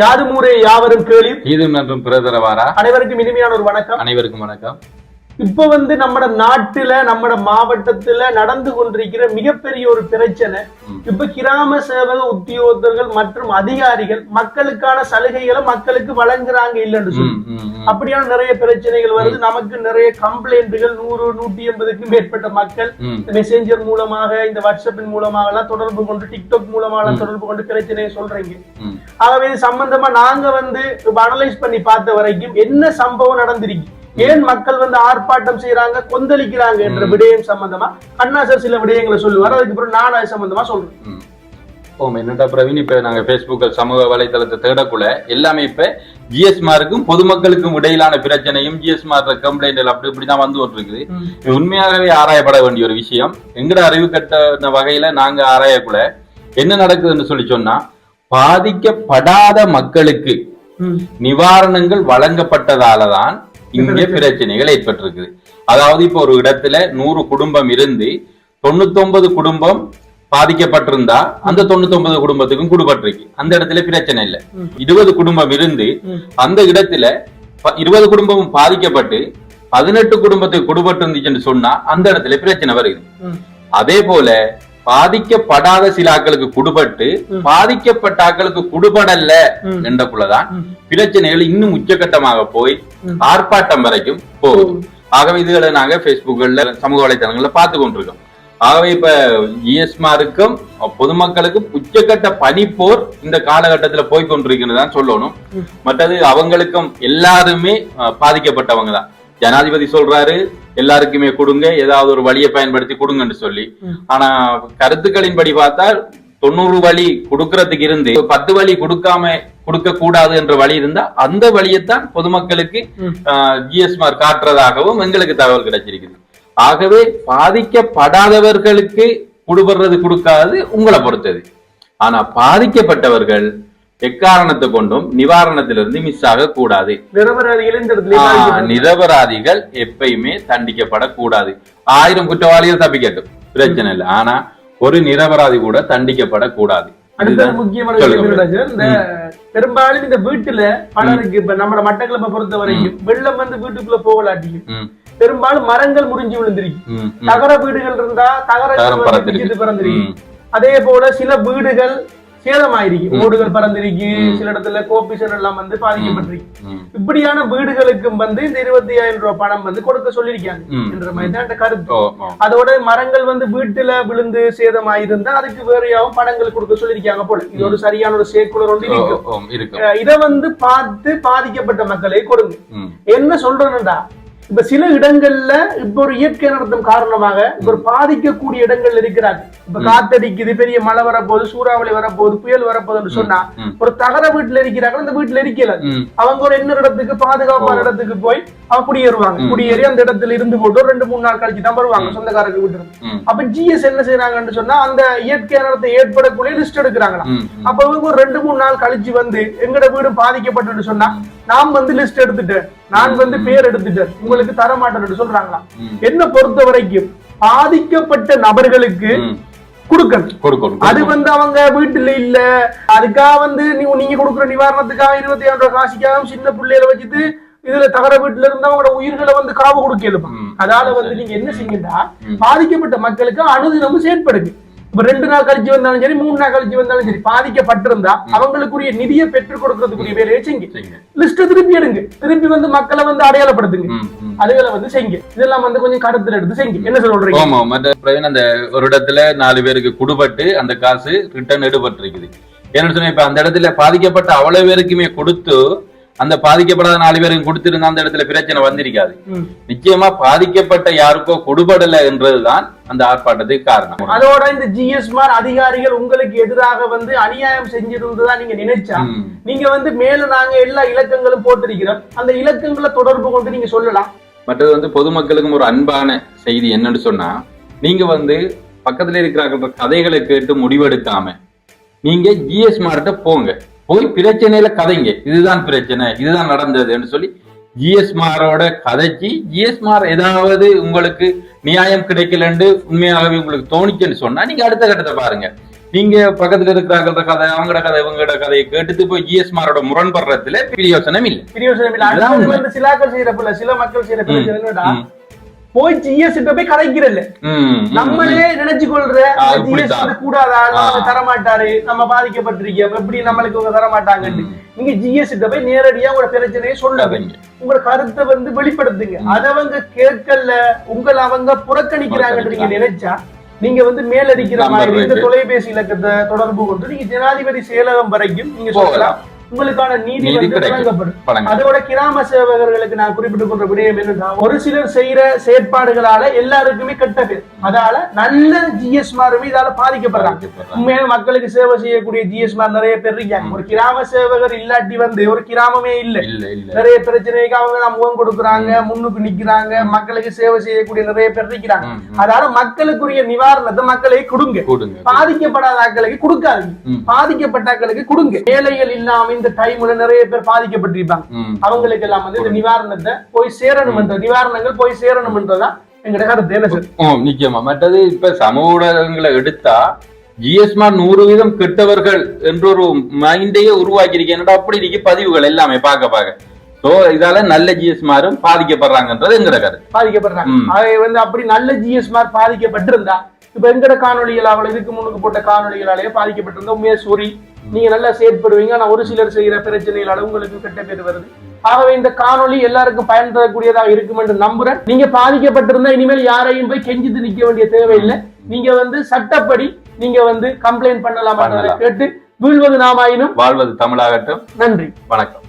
யாரும் ஊரே யாவரும் கேளீர். இது மற்றும் பிரதரவாரா அனைவருக்கும் இனிமையான ஒரு வணக்கம். அனைவருக்கும் வணக்கம். இப்ப வந்து நம்ம நாட்டுல நம்ம மாவட்டத்துல நடந்து கொண்டிருக்கிற மிகப்பெரிய ஒரு பிரச்சனை. இப்ப கிராம சேவக உத்தியோகத்தர்கள் மற்றும் அதிகாரிகள் மக்களுக்கான சலுகைகளை மக்களுக்கு வழங்குறாங்க இல்லைன்னு சொல்லி. அப்படியான நிறைய பிரச்சனைகள் வருது. நமக்கு நிறைய கம்ப்ளைண்ட்டுகள் நூறு நூற்றி எண்பதுக்கும் மேற்பட்ட மக்கள் மெசேஞ்சர் மூலமாக இந்த வாட்ஸ்அப்பின் மூலமாக எல்லாம் தொடர்பு கொண்டு டிக்டாக் மூலமாக எல்லாம் தொடர்பு கொண்டு பிரச்சனையை சொல்றீங்க. ஆகவே இது சம்பந்தமா நாங்க வந்து அனலைஸ் பண்ணி பார்த்த வரைக்கும் என்ன சம்பவம் நடந்திருக்கு? ஏன் மக்கள் வந்து ஆர்ப்பாட்டம் செய்யறாங்க கொந்தளிக்கிறாங்க என்ற விடயம் சம்பந்தமா? அண்ணா சார் சில விடயங்களை சொல்லுவார் அதுக்கப்புறம் நான் அது சம்பந்தமா சொல்றேன். என்னடா பிரவீன் இப்ப நாங்க Facebook சமூக வலைதளத்தை தேடக்குள்ள எல்லாமே இப்ப ஜிஎஸ்மாருக்கும் பொதுமக்களுக்கும் இடையிலான பிரச்சனையும் ஜிஎஸ்மார் கம்ப்ளைண்ட் அப்படி இப்படிதான் வந்து இருக்குது உண்மையாகவே ஆராயப்பட வேண்டிய ஒரு விஷயம். எங்கட அறிவு கட்ட வகையில நாங்க ஆராயக்குள்ள என்ன நடக்குதுன்னு சொல்லி சொன்னா பாதிக்கப்படாத மக்களுக்கு நிவாரணங்கள் வழங்கப்பட்டதால தான் இங்கே பிரச்சனைகள் ஏற்பட்டிருக்குது அதாவது இப்போ ஒரு இடத்துல நூறு குடும்பம் இருந்து தொண்ணூத்தொன்பது குடும்பம் பாதிக்கப்பட்டிருந்தா அந்த தொண்ணூத்தொன்பது குடும்பத்துக்கும் குடுபட்டிருக்கு அந்த இடத்துல பிரச்சனை இல்லை. இருபது குடும்பம் இருந்து. அந்த இடத்துல இருபது குடும்பமும் பாதிக்கப்பட்டு பதினெட்டு குடும்பத்துக்கு குடுபட்டு இருந்துச்சுன்னு சொன்னா அந்த இடத்துல பிரச்சனை வருது. அதே போல பாதிக்கப்படாத சில ஆட்களுக்கு குடுபட்டு. பாதிக்கப்பட்ட ஆட்களுக்கு குடுபடல ம். என்றக்குள்ளதான். பிரச்சனைகள் இன்னும் உச்சகட்டமாக போய். ஆர்ப்பாட்டம் வரைக்கும் போகுது ஆகவே இதுகளை நாங்க Facebookகள்ல சமூக வலைத்தளங்கள்ல பார்த்து கொண்டிருக்கோம் ஆகவே இப்ப ஜிஎஸ்மாருக்கும் பொதுமக்களுக்கும் உச்சக்கட்ட பனிப்போர் இந்த காலகட்டத்துல போய் கொண்டிருக்கிறது தான் சொல்லணும். மற்றது அவங்களுக்கும் எல்லாருமே பாதிக்கப்பட்டவங்க தான் ஜனாதிபதி சொல்றாரு எல்லாருக்குமே கொடுங்க ஏதாவது ஒரு வழியை பயன்படுத்தி கொடுங்கன்னு சொல்லி. ஆனா கருத்துக்களின்படி பார்த்தா தொண்ணூறு வழி கொடுக்கறதுக்கு இருந்து பத்து வழி கொடுக்காம கொடுக்க கூடாது என்ற வழி இருந்தா அந்த வழியைத்தான் பொதுமக்களுக்கு. ஜிஎஸ்மார் காட்டுறதாகவும் எங்களுக்கு தகவல் கிடைச்சிருக்குது ஆகவே பாதிக்கப்படாதவர்களுக்கு கொடுபடுறது கொடுக்காது உங்களை பொறுத்தது ஆனா பாதிக்கப்பட்டவர்கள் எக்காரணத்தை கொண்டும் நிவாரணத்திலிருந்து மிஸ் ஆக கூடாது நிரபராதிகள் எப்பயுமே தண்டிக்கப்படக்கூடாது. ஆயிரம் குற்றவாளிகள் தப்பிக்கட்டும். பிரச்சனை இல்லை. ஆனா ஒரு நிரபராதி கூட தண்டிக்கப்படக்கூடாது. பெரும்பாலும் இந்த வீட்டுல பலருக்கு இப்ப நம்ம மட்டக்களப்பை பொறுத்த வரைக்கும் வெள்ளம் வந்து வீட்டுக்குள்ள போகலாட்டியும் பெரும்பாலும் மரங்கள் முறிஞ்சு விழுந்திருக்கு. தகர வீடுகள் இருந்தா தகர பறந்திருக்கு. அதே போல சில வீடுகள் சேதமாயிருக்கு. ஓடுகள் பறந்திருக்கு. சில இடத்துல கோபிசன் எல்லாம் வந்து பாதிக்கப்பட்டிருக்கு. இப்படியான வீடுகளுக்கும் வந்து இந்த இருபத்தி ஆயிரம் ரூபாய் பணம் வந்து கொடுக்க சொல்லியிருக்காங்க. என்ற மாதிரி தான் கருத்து. அதோட மரங்கள் வந்து வீட்டுல விழுந்து சேதமாயிருந்தா அதுக்கு வேறையாவும் பணங்கள் கொடுக்க சொல்லியிருக்காங்க போல. இது ஒரு சரியான ஒரு சேக்குலர் ஒன்று அஹ் இத வந்து பார்த்து பாதிக்கப்பட்ட மக்களை கொடுங்க. என்ன சொல்றேன்டா இப்ப சில இடங்கள்ல இப்ப ஒரு இயற்கை நடத்தும் காரணமாக இப்ப ஒரு பாதிக்கக்கூடிய இடங்கள் இருக்கிறாங்க இப்ப. காத்தடிக்குது பெரிய மழை வரப்போகுது சூறாவளி வரப்போகுது புயல் வரப்போகுதுன்னு சொன்னா. ஒரு தகர வீட்டுல இருக்கிறாங்க அந்த வீட்டுல இருக்கல அவங்க ஒரு இன்னொரு இடத்துக்கு பாதுகாப்பான. இடத்துக்கு போய் அவங்க குடியேறுவாங்க. குடியேறி அந்த இடத்துல இருந்து போட்டு ரெண்டு மூணு நாள் கழிச்சு தான் வருவாங்க ம். சொந்தக்காரங்க வீட்டு அப்ப ஜிஎஸ் என்ன செய்யறாங்கன்னு சொன்னா அந்த இயற்கை அனர்த்தம் ஏற்படக்கூடிய லிஸ்ட் எடுக்கிறாங்களா. அப்ப இவங்க ஒரு ரெண்டு மூணு நாள் கழிச்சு வந்து எங்கட வீடு பாதிக்கப்பட்டு சொன்னா நான் வந்து லிஸ்ட் எடுத்துட்டேன் நான் வந்து பேர் எடுத்துட்டேன் உங்களுக்கு தர மாட்டேன்னு சொல்றாங்களா. என்ன பொறுத்த வரைக்கும் பாதிக்கப்பட்ட நபர்களுக்கு. கொடுக்கணும் அது வந்து அவங்க வீட்டுல இல்ல அதுக்காக வந்து நீங்க கொடுக்குற நிவாரணத்துக்காக இருபத்தி ஏழு ரூபாய் காசுக்காக சின்ன பிள்ளைகளை வச்சுட்டு இதுல தகர வீட்டுல இருந்து அவங்களோட உயிர்களை வந்து காவு கொடுக்கலுமா. அதால வந்து நீங்க என்ன செய்யுங்கடா. பாதிக்கப்பட்ட மக்களுக்கு அனுதினமும் செயற்படுங்க இப்ப ரெண்டு நாள் கழிச்சு வந்தாலும் சரி மூணு நாள் கழிச்சு வந்தாலும் சரி பாதிக்கப்பட்டிருந்தா அவங்களுக்குரிய நிதியை பெற்றுக் கொடுக்கறதுக்குரிய வேலையை செய்யுங்க. லிஸ்ட் திருப்பி எடுங்க. திருப்பி வந்து மக்களை வந்து அடையாளப்படுத்துங்க. அதுகளை வந்து செய்யுங்க. இதெல்லாம் வந்து கொஞ்சம் கருத்துல எடுத்து செய்யுங்க. என்ன சொல்றீங்க? ஆமா மற்ற பிரவீன் அந்த ஒரு இடத்துல நாலு பேருக்கு குடுபட்டு அந்த காசு ரிட்டர்ன் எடுபட்டு இருக்குது ஏன்னு சொன்னா இப்ப அந்த இடத்துல பாதிக்கப்பட்ட அவ்வளவு பேருக்குமே கொடுத்து அந்த பாதிக்கப்படாத நாலு பேருக்கு கொடுத்திருந்தா அந்த இடத்துல பிரச்சனை வந்திருக்காது. நிச்சயமா பாதிக்கப்பட்ட யாருக்கோ கொடுபடல என்றதுதான் அந்த ஆர்ப்பாட்டத்துக்கு காரணம். அதோட இந்த ஜிஎஸ்மார் அதிகாரிகள் உங்களுக்கு எதிராக வந்து அநியாயம் செஞ்சிருந்ததா நீங்க நினைச்சா. நீங்க வந்து மேல நாங்க எல்லா இலக்கங்களும் போட்டிருக்கிறோம். அந்த இலக்கங்களை தொடர்பு கொண்டு நீங்க சொல்லலாம். மற்றது வந்து பொதுமக்களுக்கும் ஒரு அன்பான செய்தி என்னன்னு சொன்னா நீங்க வந்து பக்கத்துல இருக்கிற கதைகளை கேட்டு முடிவெடுக்காம நீங்க ஜிஎஸ் மார்ட்ட போங்க. போய் பிரச்சனையில கதைங்க. இதுதான் பிரச்சனை இதுதான் நடந்ததுன்னு சொல்லி ஜிஎஸ்மாரோட கதைச்சு ஜிஎஸ்மார் ஏதாவது உங்களுக்கு நியாயம் கிடைக்கலன்னு உண்மையாகவே உங்களுக்கு தோணிச்சுன்னு சொன்னா நீங்க அடுத்த கட்டத்தை பாருங்க. நீங்க பக்கத்துல இருக்கிறாங்கள கதை அவங்களோட கதை இவங்களோட கதையை கேட்டுட்டு போய் ஜிஎஸ்மாரோட முரண்படுறதுல பிரயோசனம் இல்ல. பிரயோஜனம் இல்ல. வந்து சிலாக்கள் செய்யற சில மக்கள் செய்யற போய் ஜிஎஸ் போய் ம், நம்மளே நினைச்சு கொள்ற ஜிஎஸ் இப்படித்தான். கூடாதா. தரமாட்டாரு நம்ம பாதிக்கப்பட்டிருக்கோம் எப்படி நம்மளுக்கு இவங்க தரமாட்டாங்கன்னு. நீங்க ஜிஎஸ் போய் நேரடியா உங்களோட பிரச்சனையை சொல்லுங்க. உங்களோட கருத்தை வந்து வெளிப்படுத்துங்க அதவங்க கேட்கல உங்களை அவங்க புறக்கணிக்கிறாங்கன்னு நீங்க நினைச்சா நீங்க வந்து மேலடிக்கிற மாதிரி இந்த. தொலைபேசி இலக்கத்தை தொடர்பு கொண்டு நீங்க ஜனாதிபதி செயலகம் வரைக்கும் நீங்க. சொல்லலாம் உங்களுக்கான நீதி. வழங்கப்படும். அதோட கிராம சேவகர்களுக்கு நான் குறிப்பிட்டு கொண்ட விடயம் என்னன்னா ஒரு சிலர் செய்யற செயற்பாடுகளால எல்லாருக்குமே கெட்ட பேர் அதால நல்ல ஜிஎஸ் மாருமே இதால பாதிக்கப்படுறாங்க. உண்மையான மக்களுக்கு சேவை செய்யக்கூடிய ஜிஎஸ் மார் நிறைய பேர் இருக்காங்க. ஒரு கிராம சேவகர் இல்லாட்டி வந்து ஒரு கிராமமே இல்ல. நிறைய பிரச்சனைக்கு அவங்க முகம் கொடுக்குறாங்க முன்னுக்கு நிக்கிறாங்க மக்களுக்கு சேவை செய்யக்கூடிய நிறைய பேர் இருக்கிறாங்க. அதால மக்களுக்குரிய நிவாரணத்தை மக்களுக்கு கொடுங்க. பாதிக்கப்படாத ஆட்களுக்கு கொடுக்காதீங்க. ம். பாதிக்கப்பட்ட ஆட்களுக்கு கொடுங்க. வேலைகள் இல்லாம இந்த டைம்ல நிறைய பேர் பாதிக்கப்பட்டிருப்பாங்க. அவங்களுக்கு எல்லாம் வந்து இந்த நிவாரணத்தை போய் சேரணும்ன்ற நிவாரணங்கள் போய் சேரணும்ன்றதான் எங்கட கருத்து. என்ன சார்? ஓ நிச்சயமா. மற்றது இப்ப சமூக ஊடகங்களை எடுத்தா ஜிஎஸ்மார் நூறு வீதம் கெட்டவர்கள் என்ற ஒரு மைண்டையே உருவாக்கி இருக்கேன் அப்படி இருக்கு? பதிவுகள் எல்லாமே பார்க்க பார்க்க. சோ இதால நல்ல ஜிஎஸ்மாரும் பாதிக்கப்படுறாங்கன்றது எங்கிற கருத்து. பாதிக்கப்படுறாங்க வந்து அப்படி நல்ல ஜிஎஸ் மார் பாதிக்கப்பட்டிருந்தா இப்ப எங்கட காணொலிகள் அவளை இதுக்கு முன்னுக்கு போட்ட காணொலிகளாலேயே பாதிக்கப்பட்டிருந்தா உண்மையா சொரி நீங்க நல்லா செயற்படுவீங்க. ஆனா ஒரு சிலர் செய்யற பிரச்சனைகளால உங்களுக்கு கெட்ட பேர் வருது. ஆகவே இந்த காணொளி எல்லாருக்கும் பயன் தரக்கூடியதாக இருக்கும் என்று நம்புறேன். நீங்க பாதிக்கப்பட்டிருந்தா இனிமேல் யாரையும் போய் கெஞ்சித்து நிக்க வேண்டிய தேவையில்லை. நீங்க வந்து சட்டப்படி நீங்க வந்து கம்ப்ளைண்ட் பண்ணலாம்? பண்ணலாம். கேட்டு வீழ்வது நாமாயினும் வாழ்வது தமிழாகட்டும். நன்றி. வணக்கம்.